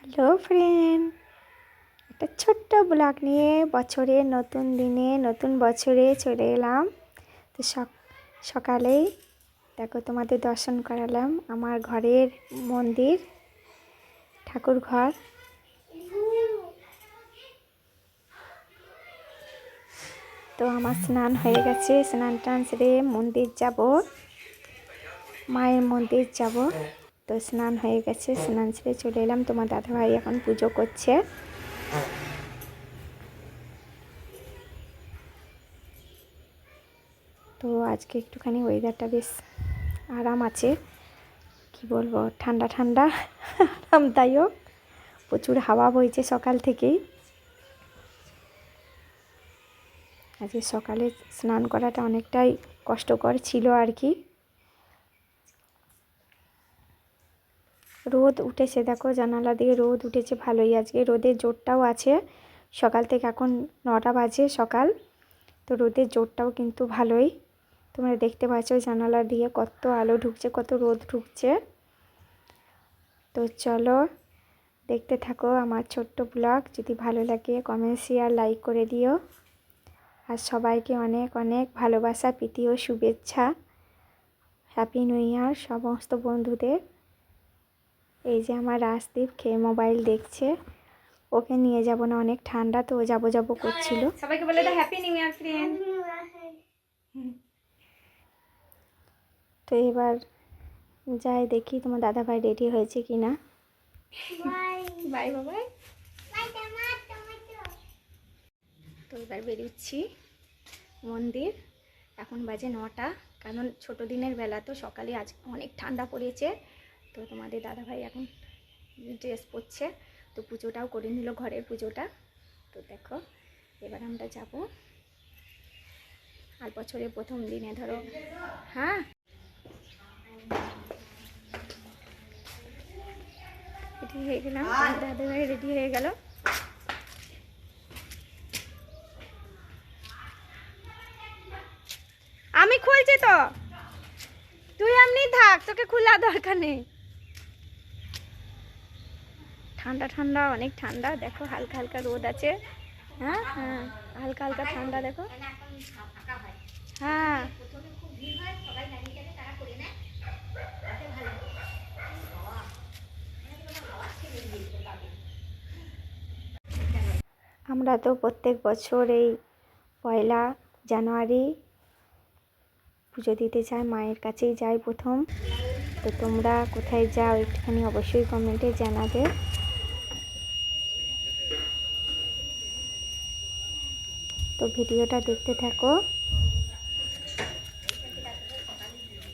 Hello friend, একটা ছোট্ট blog নিয়ে বছরের নতুন দিনে নতুন বছরে চলে এলাম। তো সক- সকালেই দেখো তোমাদের দর্শন করালাম আমার ঘরের মন্দির, ঠাকুর ঘর। তো আমার স্নান হয়ে গেছে, স্নান টান সেরে মন্দির যাব, মায়ের মন্দির যাব। তো স্নান হয়ে গেছে, স্নান সেরে চলে এলাম। তোমার দাদাভাই এখন পুজো করছে। তো আজকে একটুখানি ওয়েদারটা বেশ আরাম আছে। কি বলব, ঠান্ডা ঠান্ডা, আরামদায়ক। প্রচুর হাওয়া বইছে সকাল থেকেই। আজকে সকালে স্নান করাটা অনেকটাই কষ্টকর ছিল আর কি। রোদ উঠেছে, দেখো জানালা দিয়ে রোদ উঠেছে, ভালোই আজকে। রোদের জোরটাও আছে, সকাল থেকে এখন নটা বাজে সকাল, তো রোদের জোরটাও কিন্তু ভালোই। তোমরা দেখতে পাচ্ছ জানালা দিয়ে কত আলো ঢুকছে, কত রোদ ঢুকছে। তো চলো, দেখতে থাকো আমার ছোট্ট ব্লগ, যদি ভালো লাগে কমেন্ট শেয়ার লাইক করে দিও। আর সবাইকে অনেক অনেক ভালোবাসা, প্রীতি ও শুভেচ্ছা। হ্যাপি নিউ ইয়ার সমস্ত বন্ধুদের। এই যে আমার রাজদীপ খেয়ে মোবাইল দেখছে। ওকে নিয়ে যাব না অনেক ঠান্ডা তো ও যাব যাব করছিল। সবাইকে বলে দাও হ্যাপি নিউ ইয়ার ফ্রেন্ড তো এবার যাই দেখি তোমার দাদাভাই রেডি হয়েছে কি না বাই বাবাই তো এবার বেরোচ্ছি মন্দির। এখন বাজে নটা কারণ ছোট দিনের বেলা তো সকালে আজ অনেক ঠান্ডা পড়েছে। তো তোমাদের দাদাভাই এখন ড্রেস পরছে। তো পুজোটাও করে নিল ঘরের পুজোটা। তো দেখো এবার আমরা যাব। আর বছরের প্রথম দিনে ধরো হ্যাঁ? রেডি হয়ে গেলাম। দাদাভাই রেডি হয়ে গেল। আমি খুলছি তো। তুই এমনি থাক তোকে খোলা দরকার নেই। ঠান্ডা ঠান্ডা, অনেক ঠান্ডা। দেখো হালকা হালকা রোদ আছে। হ্যাঁ হ্যাঁ হালকা হালকা ঠান্ডা, দেখো। হ্যাঁ। আমরা তো প্রত্যেক বছর এই পয়লা জানুয়ারি পুজো দিতে যাই মায়ের কাছেই যাই প্রথম। তো তোমরা কোথায় যাও একটুখানি অবশ্যই কমেন্টে জানাবে। তো ভিডিওটা দেখতে থাকো।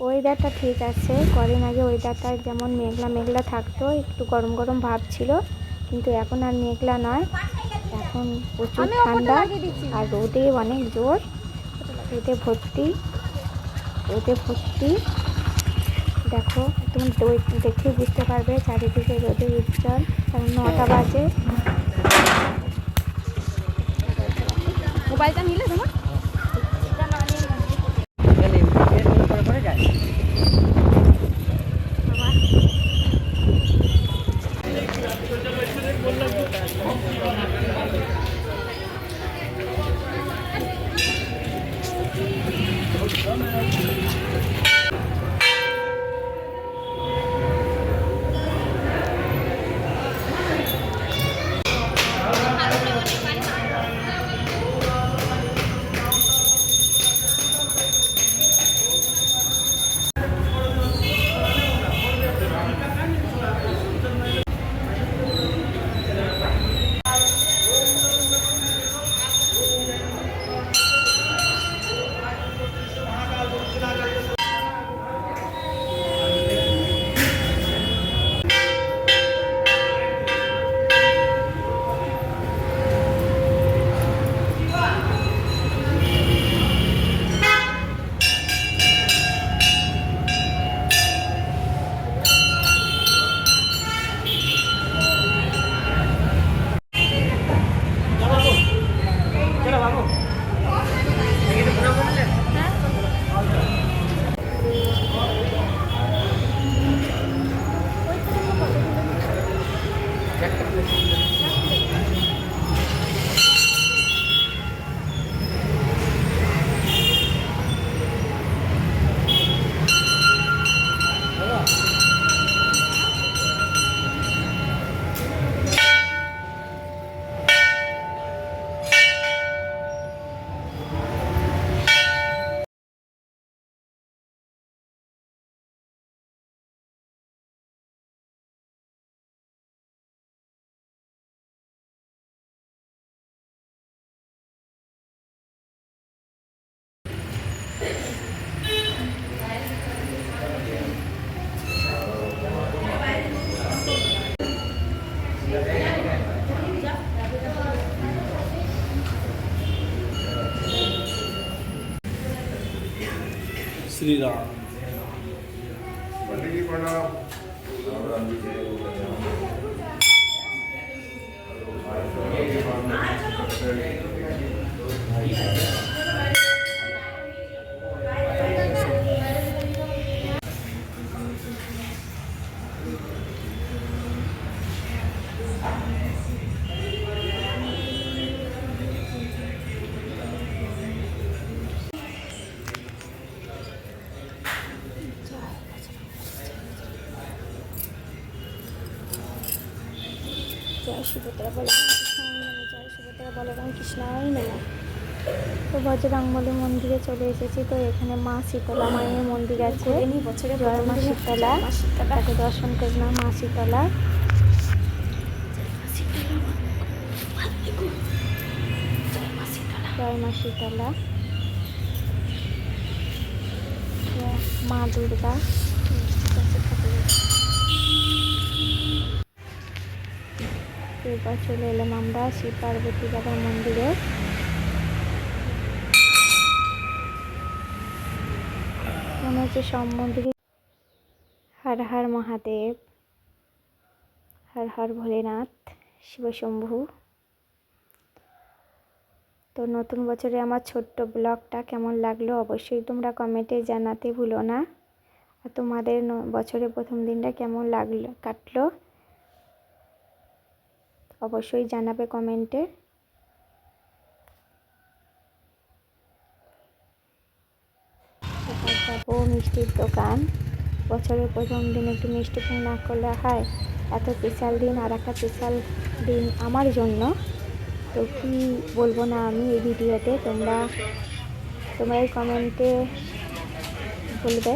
ওয়েদারটা ঠিক আছে। কদিন আগে ওয়েদারটা যেমন মেঘলা মেঘলা থাকতো একটু গরম গরম ভাব ছিল কিন্তু এখন আর মেঘলা নয়। এখন প্রচুর ঠান্ডা আর রোদে অনেক জোর। রোদে ভর্তি রোদে ভর্তি। দেখো তুমি দেখেই বুঝতে পারবে চারিদিকে রোদে উজ্জ্বল। কারণ নটা বাজে। মোবাইলটা নিলে তোমার श्री राम Thank you. জয় সুভদ্রা বলরাম কৃষ্ণায় জয় সুভদ্রা বলরাম কৃষ্ণায় নমঃ তো বজরংবলী মন্দিরে চলে এসেছি তো এখানে মা শীতলা মায়ের মন্দির আছে। জয় মা শীতলা। তাকে দর্শন করলাম মা শীতলা। জয় মা শীতলা। মা দুর্গা। এবার চলে এলাম আমরা শিব পার্বতী বাবার মন্দিরে। মনে হচ্ছে সব মন্দিরে হর হর মহাদেব, হর হর ভোলেনাথ শিবশম্ভু তো নতুন বছরে আমার ছোট্ট ব্লগটা কেমন লাগল অবশ্যই তোমরা কমেন্টে জানাতে ভুলো না। আর তোমাদের বছরের প্রথম দিনটা কেমন লাগল কাটলো? অবশ্যই জানাবে কমেন্টে। যাব মিষ্টির দোকান। বছরের প্রথম দিন একটু মিষ্টি মুখ না করলে হয়। এত স্পেশাল দিন, আর একটা স্পেশাল দিন আমার জন্য। তো কি বলব না আমি এই ভিডিওতে, তোমরা তোমরা এই কমেন্টে বলবে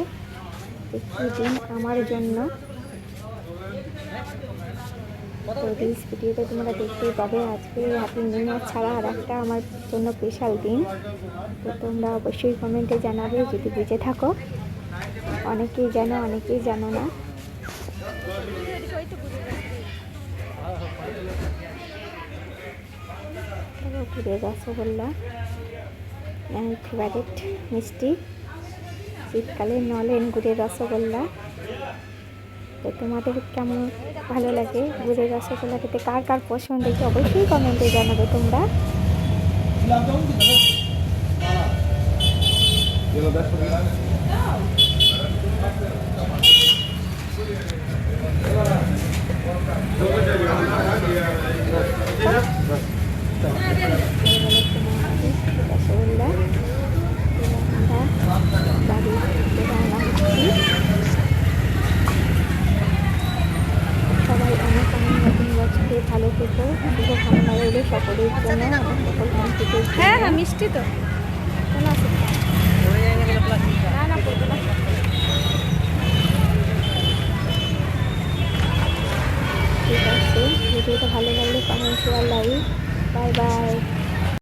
কী দিন আমার জন্য। তো রিলস ভিডিওতে তোমরা দেখতেই পাবে। আজকে হ্যাপি নিউ ইয়ার ছাড়া আর একটা আমার জন্য স্পেশাল দিন। তো তোমরা অবশ্যই কমেন্টে জানাবে, যদি বুঝে থাকো। অনেকেই জানো অনেকেই জানো না। গুড়ের রসগোল্লা ফেভারিট মিষ্টি। শীতকালে নলেন গুড়ের রসগোল্লা তো তোমাদের কেমন ভালো লাগে? গুড়ের রসগোল্লা খেতে কার কার পছন্দ হয়েছে অবশ্যই কমেন্টে জানাবে তোমরা আমরা বাড়ি থেকে রওনা হচ্ছি সবাই অনেক অনেক নতুন বছরে ভালো থেকো শুভ কামনা সকলের জন্য। সকল বন্ধুদের হ্যাঁ হ্যাঁ মিষ্টি তো। কেন না না পড়বে না। ঠিক আছে ভিডিওটা ভালো লাগলে comment share like bye bye